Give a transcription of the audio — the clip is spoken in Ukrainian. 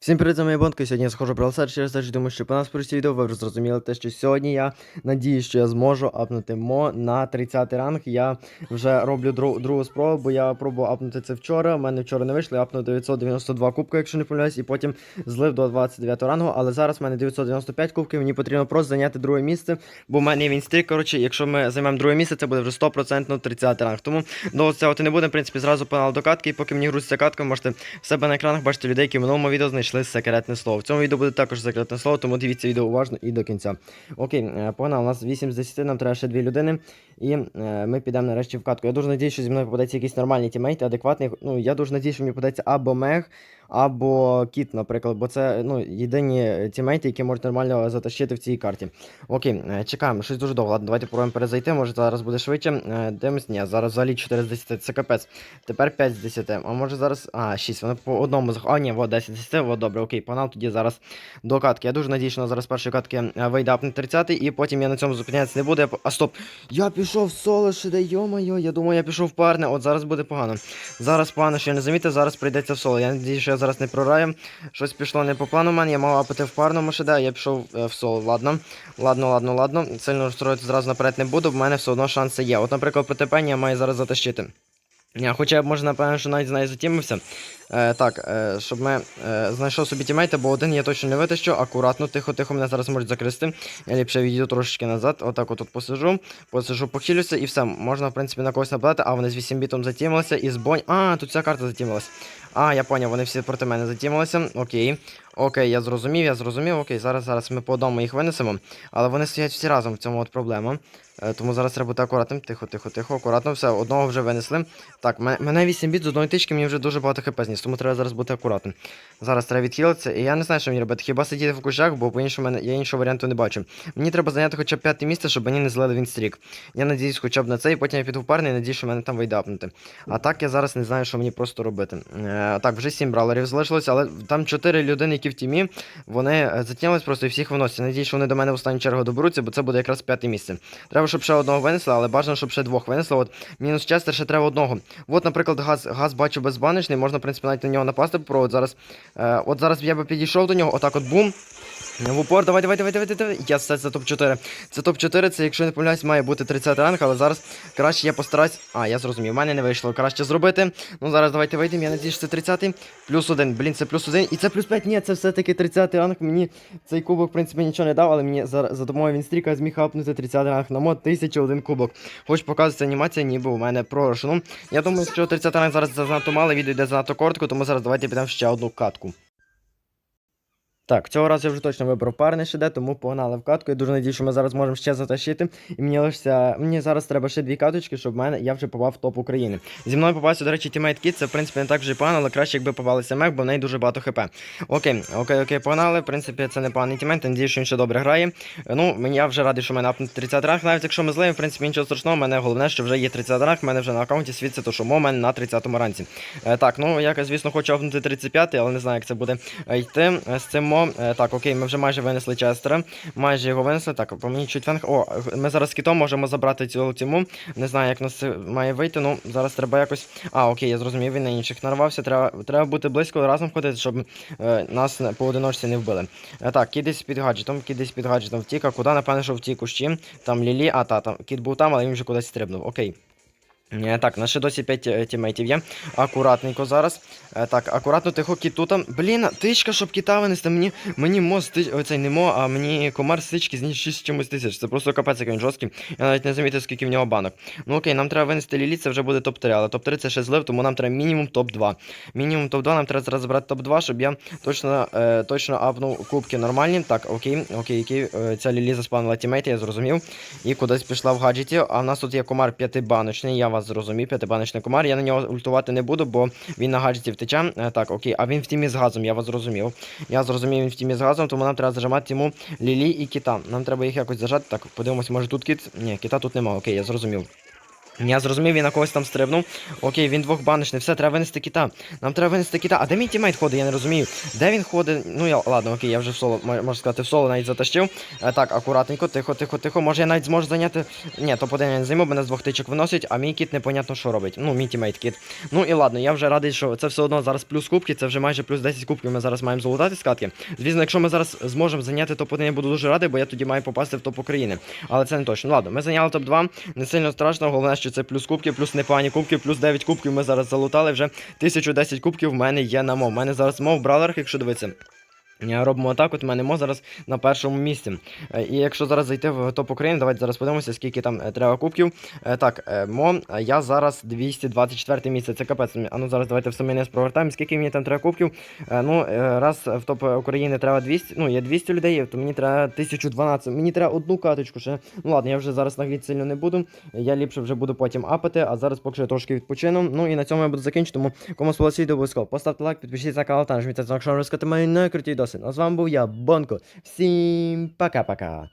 Всім привіт, з вами Бонко, і сьогодні я схожу про все через те, що думаю, що по нас прості відео ви зрозуміли те, що сьогодні я надію, що я зможу апнути мо на 30 ранг. Я вже роблю дру- другу спробу, бо я пробував апнути це вчора. У мене вчора не вийшло, я апнув 992 кубка, якщо не помиляюсь, і потім злив до 29 рангу. Але зараз в мене 995 кубків, мені потрібно просто зайняти друге місце, бо в мене є вінстрік. Коротше, якщо ми займемо друге місце, це буде вже 100% 30 ранг. Тому до цього не буде, в принципі, зразу погнали до катки, і поки мені грузиться катка, можете в себе на екранах бачити людей, які в минулому відео знайшли секретне слово. В цьому відео буде також секретне слово, тому дивіться відео уважно і до кінця. Окей, е, погнали, у нас 8 з 10, нам треба ще 2 людини. І е, ми підемо нарешті в катку. Я дуже надію, що зі мною попадеться якийсь нормальний тімейт, адекватний. Ну, я дуже надію, що мені попадеться або мег, або кіт, наприклад, бо це ну, єдині тімейти, які можуть нормально затащити в цій карті. Окей, е, чекаємо, щось дуже довго. Ладно, давайте пробуємо перезайти, може зараз буде швидше. Е, Дивимось, ні, зараз взагалі 4 з 10, це капець. Тепер 5 з 10. А може зараз. А, 6. Вони по одному зах. А, ні, вот 10 з 10, вот добре, окей, погнав тоді зараз до катки. Я дуже надію, що зараз першої катки е, вийде апне 30 і потім я на цьому зупинятися не буду. Я... А стоп! Я пішов соло ще йо-моє, я думаю, я пішов в парне, от зараз буде погано. Зараз погано, що я не замітив, зараз прийдеться в соло. Я надію, що я зараз не прораю. Щось пішло не по плану мене, я мав апити в парному ще а я пішов е, в соло. Ладно, ладно, ладно, ладно. Сильно розстроїти зразу наперед не буду, в мене все одно шанси є. От, наприклад, по ТП я маю зараз затащити. Хоча б може, напевно, що навіть з нею затімився. Е, так, е, щоб ми е, знайшов собі тімейта, бо один я точно не витащу. Акуратно, тихо, тихо, мене зараз можуть закрести. Я ліпше відійду трошечки назад. Отак от тут посижу, посижу, похилюся і все. Можна, в принципі, на когось нападати, а вони з 8 бітом затімилися і з бонь. А, тут ця карта затімилась. А, я поняв, вони всі проти мене затімилися. Окей. Окей, я зрозумів, я зрозумів. Окей, зараз зараз ми по одному їх винесемо. Але вони стоять всі разом в цьому от проблема. Е, тому зараз треба бути акуратним. Тихо, тихо, тихо, акуратно. Все, одного вже винесли. Так, мене 8 біт з одної тички, мені вже дуже багато хп зніс, тому треба зараз бути акуратним. Зараз треба відхилитися, і я не знаю, що мені робити. Хіба сидіти в кущах, бо по-іншому мене я іншого варіанту не бачу. Мені треба зайняти хоча б п'яте місце, щоб мені не злили вінстрік. Я надіюсь, хоча б на це, і потім я піду в парний і надіюсь, що мене там вийде апнути. А так я зараз не знаю, що мені просто робити. Е, так, вже 7 бралерів залишилося, але там 4 людини, які в тімі, вони е, затягнулись просто і всіх виносять. Надіюсь, що вони до мене в останню чергу доберуться, бо це буде якраз п'яте місце. Треба, щоб ще одного винесли, але бажано, щоб ще двох винесли. От мінус честер, ще треба одного. От, наприклад, газ, газ бачу безбаночний, можна, в принципі, навіть на нього напасти попробувати. Зараз, е, от зараз я би підійшов до нього, отак от бум. В упор, давай, давай, давай, давай, давай. Я все, це топ-4. Це топ-4, це, якщо не помиляюсь, має бути 30 ранг, але зараз краще я постараюсь. А, я зрозумів, в мене не вийшло краще зробити. Ну зараз давайте вийдемо, я надію, що це 30-й. Плюс один. Блін, це плюс один. І це плюс 5. Ні, це все-таки 30-й ранг. Мені цей кубок, в принципі, нічого не дав, але мені за, за допомогою Вінстріка зміг хапнути 30 ранг на мод 1001 кубок. Хоч показується анімація, ніби у мене програшено. Я думаю, що 30 ранг зараз занадто мало, відео йде занадто коротко, тому зараз давайте підемо ще одну катку. Так, цього разу я вже точно вибрав парний шеде, тому погнали в катку. Я дуже надію, що ми зараз можемо ще затащити. І мені лишиться. Мені зараз треба ще дві каточки, щоб мене я вже попав в топ України. Зі мною попався, до речі, тімейт Кіт. Це в принципі не так вже й погано, але краще, якби попалися мех, бо в неї дуже багато хп. Окей, окей, окей, погнали. В принципі, це не поганий тімейт, надію, що він ще добре грає. Ну, мені я вже радий, що мене апнути 30 ранг. Навіть якщо ми злим, в принципі, нічого страшного. Мене головне, що вже є 30 ранг, в мене вже на аккаунті світиться, то що момент на 30-му ранці. Е, так, ну я, звісно, хочу апнути 35, але не знаю, як це буде е, йти е, з цим Е, так, окей, ми вже майже винесли Честера. Майже його винесли. Так, по мені чуть фенг. О, ми зараз з кітом можемо забрати цю тіму. Не знаю, як нас має вийти. Ну, зараз треба якось. А, окей, я зрозумів, він на інших нарвався. Треба, треба бути близько разом ходити, щоб е, нас поодиночці не вбили. Е, так, кіт десь під гаджетом, кіт десь під гаджетом втік, а куди, напевно, що в ті кущі. Там Лілі, а та, там кіт був там, але він вже кудись стрибнув. Окей. Е, Так, нас ще досі 5 тімейтів є. Акуратненько зараз. Е, Так, акуратно, тихо, кіт тут. там. Блін, тичка, щоб кіта винести. Мені, мені мо стич... Оцей не мо, а мені комар стички зніс 6 чимось тисяч. Це просто капець, як він жорсткий. Я навіть не замітив, скільки в нього банок. Ну окей, нам треба винести лілі, це вже буде топ-3, але топ-3 це ще злив, тому нам треба мінімум топ-2. Мінімум топ-2, нам треба зараз забрати топ-2, щоб я точно, е, точно апнув кубки нормальні. Так, окей, окей, окей. Е, ця лілі заспавнила тімейти, я зрозумів. І кудись пішла в гаджеті. А в нас тут є комар п'ятибаночний, я вас зрозумів, п'ятибаночний комар. Я на нього ультувати не буду, бо він на гаджеті втече. Е, так, окей, а він в тімі з газом, я вас зрозумів. Я зрозумів, він в тімі з газом, тому нам треба зажимати йому лілі і кіта. Нам треба їх якось зажати. Так, подивимося, може тут кіт. Ні, кіта тут немає, окей, я зрозумів. Я зрозумів, він на когось там стрибнув. Окей, він двохбаночний, все, треба винести кита. Нам треба винести кита. А де мій тімейт ходить, я не розумію. Де він ходить? Ну я ладно, окей, я вже в соло, мо- можна сказати, в соло навіть затащив. Е, так, акуратненько, тихо, тихо, тихо. Може я навіть зможу зайняти. Ні, то один я не займу, мене з двох тичок виносить, а мій кіт непонятно що робить. Ну, мій тімейт кіт. Ну і ладно, я вже радий, що це все одно зараз плюс кубки, це вже майже плюс 10 кубків ми зараз маємо залутати з катки. Звісно, якщо ми зараз зможемо зайняти топ-1, я буду дуже радий, бо я тоді маю попасти в топ України. Але це не точно. Ладно, ми зайняли топ-2, не сильно страшно, головне, що це плюс кубки, плюс непогані кубки, плюс 9 кубків ми зараз залутали. Вже 1010 кубків в мене є на мов. У мене зараз мов бралерх, якщо дивитися. Я робимо так, от мене мо зараз на першому місці. Е, І якщо зараз зайти в топ України, давайте зараз подивимося, скільки там е, треба кубків. Е, Так, е, мо, е, я зараз 224 місце, це капець. А ну зараз давайте в самий низ провертаємо, скільки мені там треба кубків. Е, Ну, е, раз в топ України треба 200, ну, є 200 людей, то мені треба 1012. Мені треба одну каточку ще. Ну ладно, я вже зараз нагліть сильно не буду. Я ліпше вже буду потім апати, а зараз поки що трошки відпочину. Ну і на цьому я буду закінчити, тому кому сподобалося обов'язково поставте лайк, підпишіться на канал та нажміть на знак, що розказати мої найкруті відоси. Ну, а з вами був я, Бонко. Всім пока-пока.